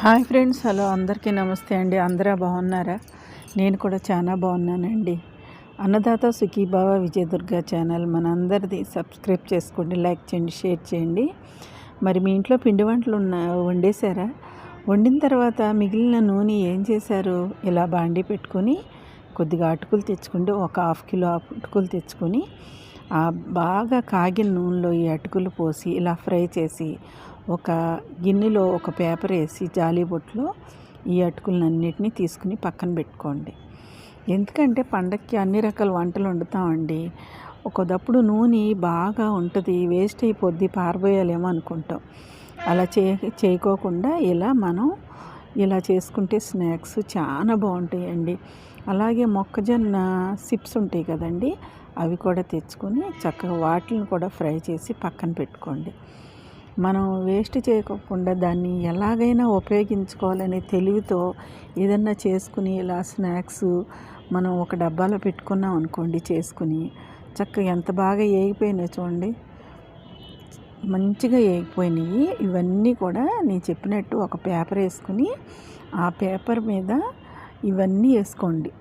Hi friends hello అందరికీ నమస్తే అండి. అందరూ బాగున్నారా? నేను కూడా చాలా బాగున్నానండి. అన్నదాత సుఖీభావ విజయదుర్గ ఛానల్ మనందరిది సబ్స్క్రైబ్ చేసుకోండి లైక్ చేయండి షేర్ చేయండి. మరి మీ ఇంట్లో పిండి వంటలు ఉన్న వండేశారా? వండిన తర్వాత మిగిలిన నూనె ఏం చేశారు? ఇలా బాండి పెట్టుకొని కొద్దిగా అటుకులు తెచ్చుకుంటే ఒక హాఫ్ కిలో అటుకులు తెచ్చుకొని బాగా కాగిన నూనెలో ఈ అటుకులు పోసి ఇలా ఫ్రై చేసి ఒక గిన్నెలో ఒక పేపర్ వేసి జాలీబొట్లో ఈ అటుకులన్నిటినీ తీసుకుని పక్కన పెట్టుకోండి. ఎందుకంటే పండక్కి అన్ని రకాల వంటలు వండుతామండి. ఒకదప్పుడు నూనె బాగా ఉంటుంది వేస్ట్ అయిపోద్ది పారబోయాలేమో అనుకుంటాం. అలా చే చేయకోకుండా ఇలా మనం ఇలా చేసుకుంటే స్నాక్స్ చాలా బాగుంటాయండి. అలాగే మొక్కజొన్న సిప్స్ ఉంటాయి కదండి అవి కూడా తెచ్చుకొని చక్కగా వాటిని కూడా ఫ్రై చేసి పక్కన పెట్టుకోండి. మనం వేస్ట్ చేయకుండా దాన్ని ఎలాగైనా ఉపయోగించుకోవాలనే తెలివితో ఏదన్నా చేసుకుని ఇలా స్నాక్స్ మనం ఒక డబ్బాలో పెట్టుకున్నాం అనుకోండి చేసుకుని చక్కగా ఎంత బాగా ఏగిపోయినాయి చూడండి. మంచిగా ఏగిపోయినాయి. ఇవన్నీ కూడా నేను చెప్పినట్టు ఒక పేపర్ వేసుకుని ఆ పేపర్ మీద ఇవన్నీ వేసుకోండి.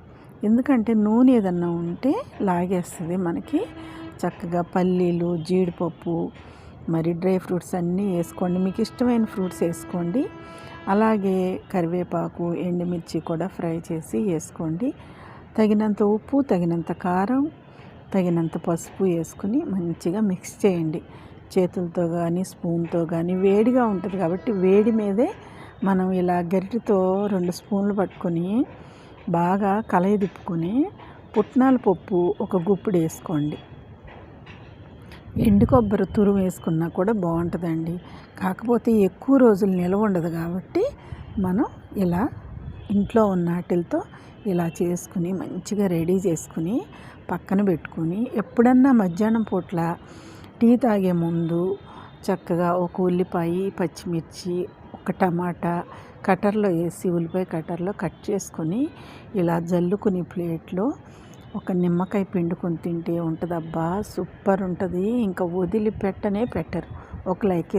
ఎందుకంటే నూనె ఏదన్నా ఉంటే లాగేస్తుంది మనకి. చక్కగా పల్లీలు జీడిపప్పు మరి డ్రై ఫ్రూట్స్ అన్నీ వేసుకోండి. మీకు ఇష్టమైన ఫ్రూట్స్ వేసుకోండి. అలాగే కరివేపాకు ఎండుమిర్చి కూడా ఫ్రై చేసి వేసుకోండి. తగినంత ఉప్పు తగినంత కారం తగినంత పసుపు వేసుకుని మంచిగా మిక్స్ చేయండి. చేతులతో కానీ స్పూన్తో కానీ వేడిగా ఉంటుంది కాబట్టి వేడి మీదే మనం ఇలా గరిటితో రెండు స్పూన్లు పట్టుకొని బాగా కలయి తిప్పుకొని పుట్నాల పప్పు ఒక గుప్పుడు వేసుకోండి. ఎండు కొబ్బరి తురుము వేసుకున్నా కూడా బాగుంటుందండి. కాకపోతే ఎక్కువ రోజులు నిలవ ఉండదు కాబట్టి మనం ఇలా ఇంట్లో ఉన్న వాటితో ఇలా చేసుకుని మంచిగా రెడీ చేసుకుని పక్కన పెట్టుకుని ఎప్పుడన్నా మధ్యాహ్నం పూట్ల టీ తాగే ముందు చక్కగా ఒక ఉల్లిపాయ పచ్చిమిర్చి ఒక టమాటా కటర్లో వేసి ఉల్లిపాయ కటర్లో కట్ చేసుకొని ఇలా జల్లుకుని ప్లేట్లో ఒక నిమ్మకాయ పిండుకొని తింటే ఉంటుందబ్బా సూపర్ ఉంటుంది. ఇంకా వదిలిపెట్టనే పెట్టరు. ఒక లైక్